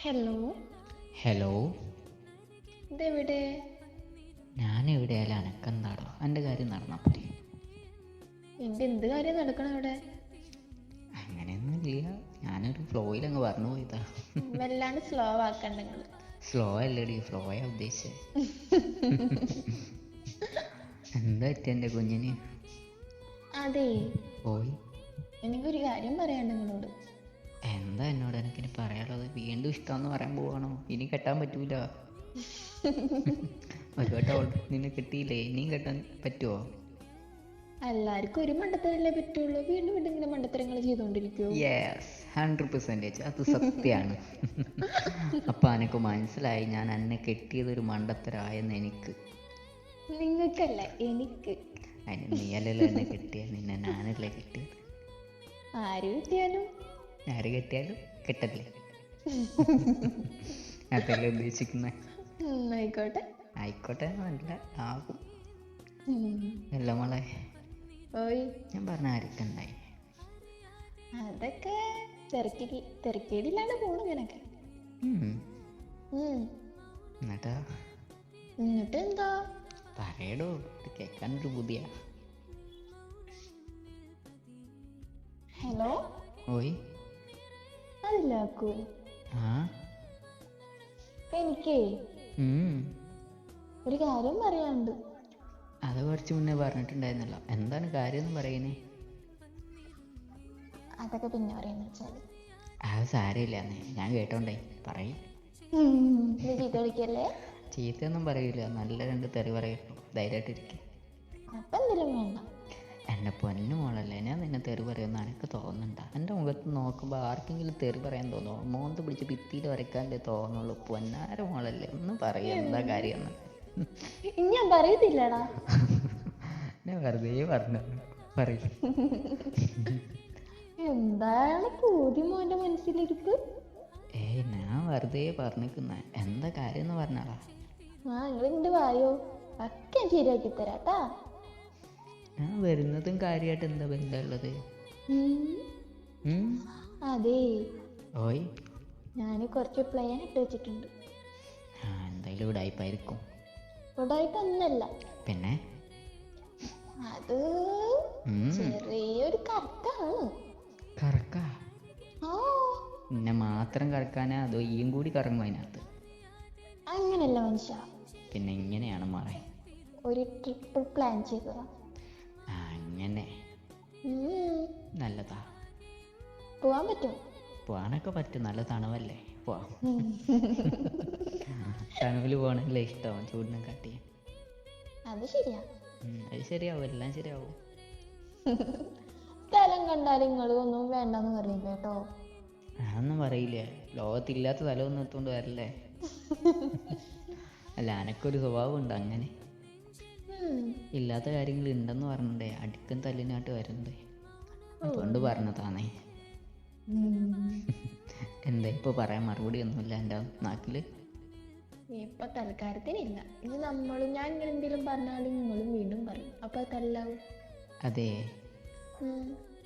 Hello hello ഇതെവിടെ? ഞാൻ എവിടെയായാലും അനക്കെന്താടോ എന്റെ കാര്യം നടന്നാൽ പോരെ. എന്റെ എന്ത് കാര്യം നടക്കണം ഇവിടെ അങ്ങനെയൊന്നും ഇല്ല. ഞാനൊരു ഫ്ലോയിൽ അങ്ങ് പറഞ്ഞു പോയതാ. വല്ലാണ്ട് സ്ലോ ആക്കണ്ട നിങ്ങൾ സ്ലോ അല്ലടി ഫ്ലോയാ ഉദ്ദേശിച്ചത് എന്താ പറ്റി എന്റെ കുഞ്ഞിന്? അതെ. പോയി. എനിക്കൊരു കാര്യം പറയാണ്ട് നിങ്ങളോട്. എന്താ എന്നോട് എനിക്കിനി പറയാനുള്ളത്? വീണ്ടും ഇഷ്ടമെന്ന് പറയാൻ പോവാണോ? ഇനി കെട്ടാൻ പറ്റൂല. ഒരു വട്ടം നിന്നെ കിട്ടിയില്ലേ? ഇനിയും കെട്ടാൻ പറ്റുമോ എല്ലാവർക്കും ഒരു മണ്ടത്തരല്ലേ പറ്റുള്ളൂ. വീണ്ടും വീണ്ടും ഇങ്ങനെ മണ്ടത്തരങ്ങൾ ചെയ്തുകൊണ്ടിരിക്കുമോ യെസ് ഹൺഡ്രഡ് പെർസെന്റേജ് അത് സത്യമാണ്. അപ്പം എനിക്ക് മനസ്സിലായി ഞാൻ എന്നെ കെട്ടിയത് ഒരു മണ്ടത്തരായെന്ന് എനിക്ക്. നിങ്ങൾക്കല്ല? എനിക്ക്. അതിന് നീയല്ലല്ലോ എന്നെ കിട്ടിയ. നിന്നെ ഞാനല്ലേ കിട്ടിയത് ആര് കിട്ടിയാലും ആര് കെട്ടിയാലും കെട്ടത്തില്ല. അതല്ലേ ഉദ്ദേശിക്കുന്നത് ആയിക്കോട്ടെ. ആയിക്കോട്ടെ നല്ല ആകും. അല്ല മോളെ? ഞാൻ പറഞ്ഞ ആരൊക്കെ ഉണ്ടായി? അതൊക്കെ തിരക്കി തിരക്കേടില്ലാണ്ട് പോണു ഇങ്ങനൊക്കെ. എന്നിട്ടാ എന്നിട്ട്? എന്താ പറയടോ കേൾക്കാനൊരു പുതിയ. ഹലോ? ഓയ് അതില്ലാക്കൂ ആ? എനിക്കേ. ഒരു കാര്യം പറയാനുണ്ട്. അത് കുറച്ച് മുന്നേ പറഞ്ഞിട്ടുണ്ടായിരുന്നല്ലോ. എന്താണ് കാര്യം എന്ന് പറയുന്നേ? അതൊക്കെ പിന്നെ പറയുന്ന വെച്ചാൽ. അത് സാരമില്ല. ഞാൻ കേട്ടോണ്ടേ. പറയും. ചീത്ത വിളിക്കല്ലേ? ചീത്തയൊന്നും പറയൂല. നല്ല രണ്ട് തെറി പറയട്ടു ധൈര്യമായിട്ടിരിക്കും. അപ്പൊ എന്തെങ്കിലും വേണ്ട. എന്റെ പൊന്നു മോളല്ലേ ഞാൻ നിന്നെ തെറി പറയുമെന്ന് എനിക്ക് തോന്നുന്നുണ്ട? എന്റെ മുഖത്ത് നോക്കുമ്പോൾ ആർക്കെങ്കിലും തെറി പറയാൻ തോന്നുമോ മോന്ത് പിടിച്ച് ഭിത്തിയിൽ വരയ്ക്കാന്റെ തോന്നുള്ളൂ. പൊന്നാര മോളല്ലേ ഒന്ന് പറയും എന്താ ഇനി ഞാൻ പറയത്തില്ലടാ. ഞാൻ വെറുതെ പറഞ്ഞു പറയും എന്താണ് പൂതി മോന്റെ മനസ്സിലിരിപ്പ്? ഏയ് ഞാൻ വെറുതെ പറഞ്ഞിരിക്കുന്ന. എന്താ കാര്യം എന്ന് പറഞ്ഞാളാ ആ നിങ്ങൾ വായോ ഒക്കെ ശരിയാക്കി തരാട്ടാ. ഞാൻ വരുന്നതും കാര്യമായിട്ട് എന്താ ബന്ധമുള്ളത്? അതെ. ഓയ്. ഞാൻ കുറച്ച് പ്ലാൻ ഇട്ട് വെച്ചിട്ടുണ്ട്. എന്തായാലും ഉടായിപ്പായിരിക്കും. ഒന്നല്ല പിന്നെ? അത് ചെറിയൊരു കറക്കാണ്. കറക്ക? പിന്നെ മാത്രം കറക്കാനാ അതോ ഈയും കൂടി കറങ്ങും അതിനകത്ത്? അങ്ങനല്ല മനുഷ്യ. പിന്നെ ഇങ്ങനെയാണ് മാറേ. ഒരു ട്രിപ്പ് പ്ലാൻ ചെയ്തതാ. ആ അങ്ങനെ നല്ലതാ. പോവാൻ പറ്റും. പോവാനൊക്കെ പറ്റും. നല്ല തണുവല്ലേ? പോവാം. തണുവിൽ പോകണല്ലേ ഇഷ്ടം. ചൂടിനെ കാട്ടി അത് ശരിയാ. അത് ശരിയാവും. എല്ലാം ശരിയാവും. സ്ഥലം കണ്ടാൽ നിങ്ങൾ ഒന്നും വേണ്ടെന്ന് പറയില്ല കേട്ടോ അതൊന്നും പറയില്ലേ. ലോകത്തില്ലാത്ത സ്ഥലമൊന്നും എത്തുകൊണ്ട് വരല്ലേ? അല്ല അനക്കൊരു സ്വഭാവം ഉണ്ട് അങ്ങനെ. ഇല്ലാത്ത കാര്യങ്ങൾ ഉണ്ടെന്ന് പറഞ്ഞിട്ടേ അടിക്കും തല്ലിനാട്ട് വരണ്ടേ അതുകൊണ്ട് പറഞ്ഞതാണേ. എന്താ ഇപ്പൊ പറയാൻ മറുപടി ഒന്നുമില്ല എന്റെ നാക്കിൽ? ഇപ്പൊ തൽക്കാലത്തിനില്ല. ഇനി നമ്മളും ഞാൻ ഇങ്ങനെ എന്തെങ്കിലും പറഞ്ഞാലും നിങ്ങളും വീണ്ടും പറയും. അപ്പൊ തല്ലാവും. അതെ.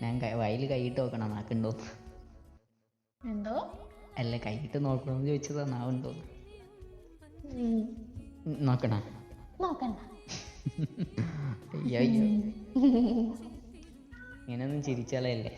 ഞാൻ വയൽ കൈയിട്ട് നോക്കണം നാക്കുണ്ടോ? എന്തോ? അല്ല കൈയിട്ട് നോക്കണമെന്ന് ചോദിച്ചതാ നാവുണ്ടോ. നോക്കണ? നോക്കണ്ട. അയ്യോ ഇങ്ങനെയൊന്നും ചിരിച്ചാലല്ലേ?